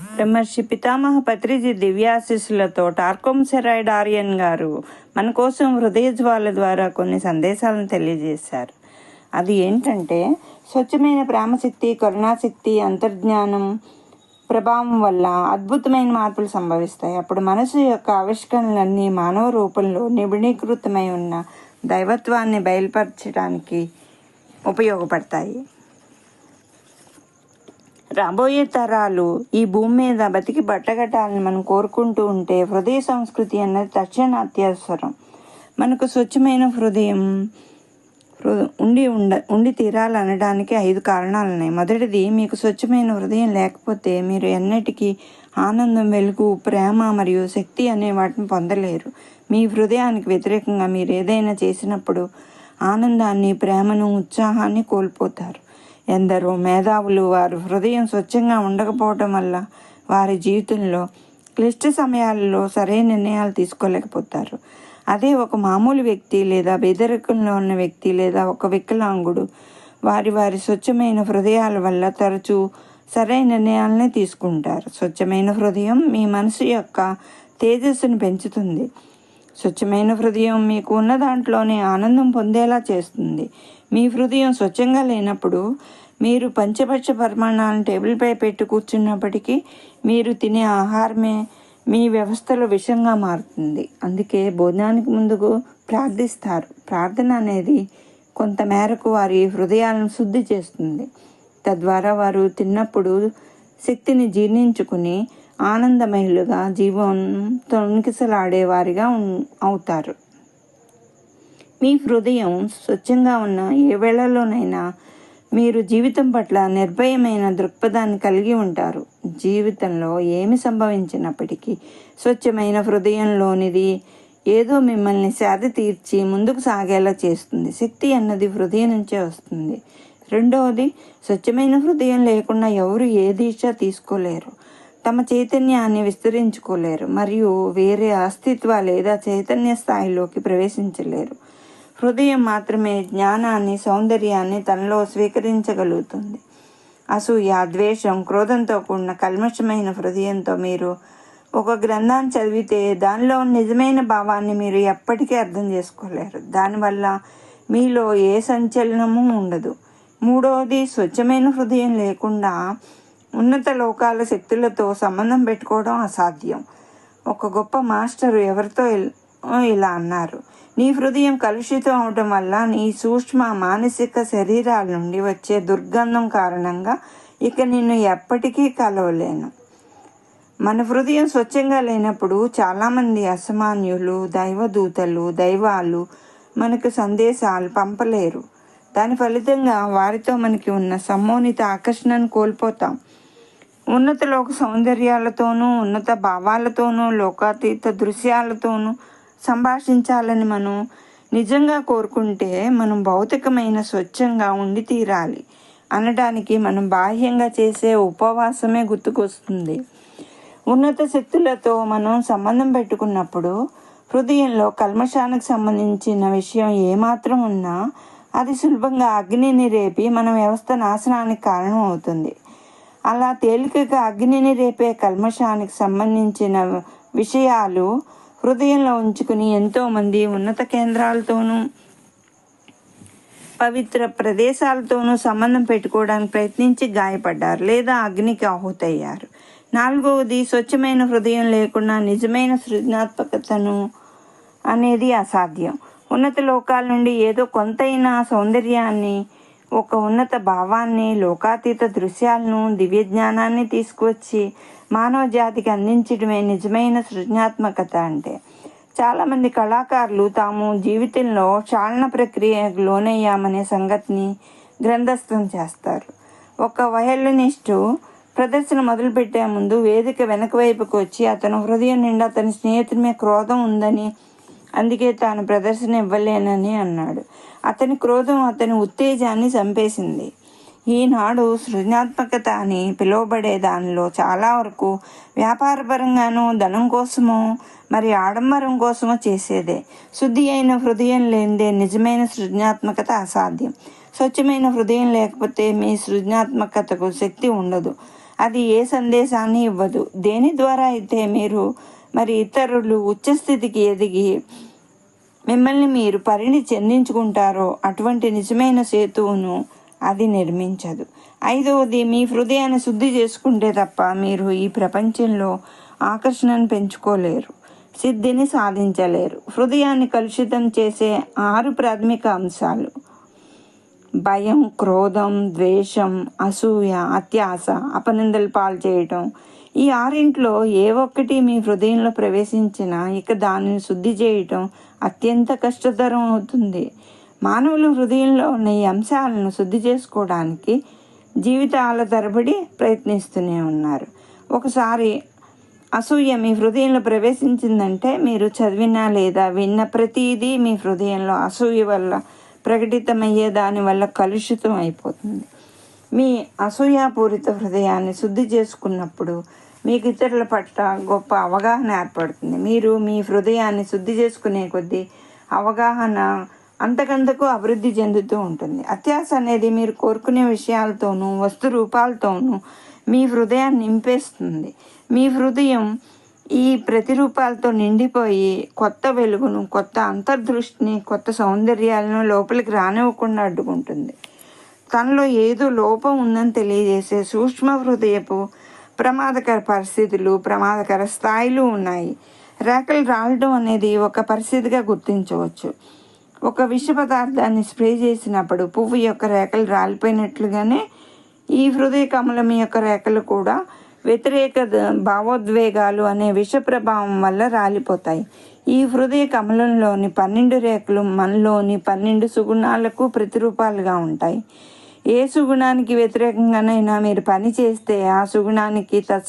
బ్రహ్మర్షి పితామహ పత్రిజీ దివ్యాశిస్సులతో టార్కోమ్ సెరాయిడ్ ఆర్యన్ గారు మన కోసం హృదయ జ్వాల ద్వారా కొన్ని సందేశాలను తెలియజేశారు. అది ఏంటంటే స్వచ్ఛమైన ప్రేమశక్తి కరుణాశక్తి అంతర్జ్ఞానం ప్రభావం వల్ల అద్భుతమైన మార్పులు సంభవిస్తాయి. అప్పుడు మనసు యొక్క ఆవిష్కరణలన్నీ మానవ రూపంలో నిబిడీకృతమై ఉన్న దైవత్వాన్ని బయలుపరచడానికి ఉపయోగపడతాయి. రాబోయే తరాలు ఈ భూమి మీద బతికి బట్టగట్టాలని మనం కోరుకుంటూ ఉంటే హృదయ సంస్కృతి అన్నది తక్షణ అత్యవసరం మనకు స్వచ్ఛమైన హృదయం ఉండి ఉండ ఉండి తీరాలనడానికి ఐదు కారణాలు ఉన్నాయి మొదటిది మీకు స్వచ్ఛమైన హృదయం లేకపోతే మీరు ఎన్నటికీ ఆనందం వెలుగు ప్రేమ మరియు శక్తి అనే వాటిని పొందలేరు. మీ హృదయానికి వ్యతిరేకంగా మీరు ఏదైనా చేసినప్పుడు ఆనందాన్ని ప్రేమను ఉత్సాహాన్ని కోల్పోతారు. ఎందరో మేధావులు వారు హృదయం స్వచ్ఛంగా ఉండకపోవటం వల్ల వారి జీవితంలో క్లిష్ట సమయాల్లో సరైన నిర్ణయాలు తీసుకోలేకపోతారు. అదే ఒక మామూలు వ్యక్తి లేదా బెదరికంలో ఉన్న వ్యక్తి లేదా ఒక వికలాంగుడు వారి వారి స్వచ్ఛమైన హృదయాల వల్ల తరచూ సరైన నిర్ణయాలనే తీసుకుంటారు. స్వచ్ఛమైన హృదయం మీ మనసు యొక్క తేజస్సును పెంచుతుంది. స్వచ్ఛమైన హృదయం మీకు ఉన్న దాంట్లోనే ఆనందం పొందేలా చేస్తుంది. మీ హృదయం స్వచ్ఛంగా లేనప్పుడు మీరు పంచపక్ష పరిమాణాలను టేబుల్పై పెట్టి కూర్చున్నప్పటికీ మీరు తినే ఆహారమే మీ వ్యవస్థలో విషంగా మారుతుంది. అందుకే భోజనానికి ముందుకు ప్రార్థిస్తారు. ప్రార్థన అనేది కొంత మేరకు వారి హృదయాలను శుద్ధి చేస్తుంది. తద్వారా వారు తిన్నప్పుడు శక్తిని జీర్ణించుకుని ఆనందమయులుగా జీవం తొణికిసలాడేవారిగా అవుతారు. మీ హృదయం స్వచ్ఛంగా ఉన్న ఏ వేళలోనైనా మీరు జీవితం పట్ల నిర్భయమైన దృక్పథాన్ని కలిగి ఉంటారు. జీవితంలో ఏమి సంభవించినప్పటికీ స్వచ్ఛమైన హృదయంలోనిది ఏదో మిమ్మల్ని సేద తీర్చి ముందుకు సాగేలా చేస్తుంది. శక్తి అన్నది హృదయం నుంచే వస్తుంది. రెండవది స్వచ్ఛమైన హృదయం లేకుండా ఎవరు ఏ దీక్ష తీసుకోలేరు. తమ చైతన్యాన్ని విస్తరించుకోలేరు మరియు వేరే అస్తిత్వ లేదా చైతన్య స్థాయిలోకి ప్రవేశించలేరు. హృదయం మాత్రమే జ్ఞానాన్ని సౌందర్యాన్ని తనలో స్వీకరించగలుగుతుంది. అసూయ ద్వేషం క్రోధంతో కూడిన కల్మషమైన హృదయంతో మీరు ఒక గ్రంథాన్ని చదివితే దానిలో నిజమైన భావాన్ని మీరు ఎప్పటికీ అర్థం చేసుకోలేరు. దానివల్ల మీలో ఏ సంచలనము ఉండదు. మూడవది స్వచ్ఛమైన హృదయం లేకుండా ఉన్నత లోకాల శక్తులతో సంబంధం పెట్టుకోవడం అసాధ్యం. ఒక గొప్ప మాస్టరు ఎవరితో ఇలా అన్నారు. నీ హృదయం కలుషితం అవడం వల్ల నీ సూక్ష్మ మానసిక శరీరాల నుండి వచ్చే దుర్గంధం కారణంగా ఇక నిన్ను ఎప్పటికీ కలవలేను. మన హృదయం స్వచ్ఛంగా లేనప్పుడు చాలామంది అసమాన్యులు దైవదూతలు దైవాలు మనకు సందేశాలు పంపలేరు. దాని ఫలితంగా వారితో మనకి ఉన్న సమ్మోనిత ఆకర్షణను కోల్పోతాం. ఉన్నత లోక సౌందర్యాలతోనూ ఉన్నత భావాలతోనూ లోకాతీత దృశ్యాలతోనూ సంభాషించాలని మనం నిజంగా కోరుకుంటే మనం భౌతికమైన స్వచ్ఛంగా ఉండి తీరాలి అనడానికి మనం బాహ్యంగా చేసే ఉపవాసమే గుర్తుకొస్తుంది. ఉన్నత శక్తులతో మనం సంబంధం పెట్టుకున్నప్పుడు హృదయంలో కల్మషానికి సంబంధించిన విషయం ఏమాత్రం ఉన్నా అది సులభంగా అగ్నిని రేపి మన వ్యవస్థ నాశనానికి కారణం అవుతుంది అలా తేలికగా అగ్నిని రేపే కల్మషానికి సంబంధించిన విషయాలు హృదయంలో ఉంచుకుని ఎంతోమంది ఉన్నత కేంద్రాలతోనూ పవిత్ర ప్రదేశాలతోనూ సంబంధం పెట్టుకోవడానికి ప్రయత్నించి గాయపడ్డారు లేదా అగ్నికి ఆహుతయ్యారు. నాలుగవది స్వచ్ఛమైన హృదయం లేకుండా నిజమైన సృజనాత్మకతను అనేది అసాధ్యం. ఉన్నత లోకాల నుండి ఏదో కొంతైనా సౌందర్యాన్ని ఒక ఉన్నత భావాన్ని లోకాతీత దృశ్యాలను దివ్య జ్ఞానాన్ని తీసుకువచ్చి మానవ జాతికి అందించడమే నిజమైన సృజనాత్మకత అంటే. చాలామంది కళాకారులు తాము జీవితంలో చాలన ప్రక్రియకు లోనయ్యామనే సంగతిని గ్రంథస్థం చేస్తారు. ఒక వయలినిస్టు ప్రదర్శన మొదలుపెట్టే ముందు వేదిక వెనక వైపుకు వచ్చి అతను హృదయం నిండా అతని స్నేహితుని మీద క్రోధం ఉందని అందుకే తాను ప్రదర్శన ఇవ్వలేనని అన్నాడు. అతని క్రోధం అతని ఉత్తేజాన్ని చంపేసింది. ఈనాడు సృజనాత్మకత అని పిలువబడే దానిలో చాలా వరకు వ్యాపారపరంగానూ ధనం కోసమో మరి ఆడంబరం కోసమో చేసేదే. శుద్ధి అయిన హృదయం లేనిదే నిజమైన సృజనాత్మకత అసాధ్యం. స్వచ్ఛమైన హృదయం లేకపోతే మీ సృజనాత్మకతకు శక్తి ఉండదు. అది ఏ సందేశాన్ని ఇవ్వదు. దేని ద్వారా అయితే మీరు మరి ఇతరులు ఉచ్చస్థితికి ఎదిగి మిమ్మల్ని మీరు పరిణి చెందించుకుంటారో అటువంటి నిజమైన సేతువును అది నిర్మించదు. ఐదవది మీ హృదయాన్ని శుద్ధి చేసుకుంటే తప్ప మీరు ఈ ప్రపంచంలో ఆకర్షణను పెంచుకోలేరు సిద్ధిని సాధించలేరు. హృదయాన్ని కలుషితం చేసే ఆరు ప్రాథమిక అంశాలు. భయం క్రోధం ద్వేషం అసూయ అత్యాస అపనిందలు పాలు చేయటం. ఈ ఆరింట్లో ఏ ఒక్కటి మీ హృదయంలో ప్రవేశించినా ఇక దానిని శుద్ధి చేయటం అత్యంత కష్టతరం అవుతుంది. మానవులు హృదయంలో ఉన్న ఈ అంశాలను శుద్ధి చేసుకోవడానికి జీవితాల తరబడి ప్రయత్నిస్తూనే ఉన్నారు. ఒకసారి అసూయ మీ హృదయంలో ప్రవేశించిందంటే మీరు చదివిన లేదా విన్న ప్రతిదీ మీ హృదయంలో అసూయ వల్ల ప్రకటితమయ్యే దానివల్ల కలుషితం అయిపోతుంది. మీ అసూయాపూరిత హృదయాన్ని శుద్ధి చేసుకున్నప్పుడు మీకు ఇతరుల పట్ల గొప్ప అవగాహన ఏర్పడుతుంది. మీరు మీ హృదయాన్ని శుద్ధి చేసుకునే కొద్దీ అవగాహన అంతకంతకు అభివృద్ధి చెందుతూ ఉంటుంది. అత్యాస అనేది మీరు కోరుకునే విషయాలతోనూ వస్తు రూపాలతోనూ మీ హృదయాన్ని నింపేస్తుంది. మీ హృదయం ఈ ప్రతిరూపాలతో నిండిపోయి కొత్త వెలుగును కొత్త అంతర్దృష్టిని కొత్త సౌందర్యాలను లోపలికి రానివ్వకుండా అడ్డుకుంటుంది. తనలో ఏదో లోపం ఉందని తెలియజేసే సూక్ష్మ హృదయపు ప్రమాదకర పరిస్థితులు ప్రమాదకర స్థాయిలు ఉన్నాయి. రేఖలు రాలడం అనేది ఒక పరిస్థితిగా గుర్తించవచ్చు. ఒక విష పదార్థాన్ని స్ప్రే చేసినప్పుడు పువ్వు యొక్క రేఖలు రాలిపోయినట్లుగానే ఈ హృదయ కమలం యొక్క రేఖలు కూడా వ్యతిరేక భావోద్వేగాలు అనే విష ప్రభావం వల్ల రాలిపోతాయి. ఈ హృదయ కమలంలోని పన్నెండు రేఖలు మనలోని పన్నెండు సుగుణాలకు ప్రతిరూపాలుగా ఉంటాయి. ఏ సుగుణానికి వ్యతిరేకంగానైనా మీరు పని చేస్తే ఆ సుగుణానికి తత్స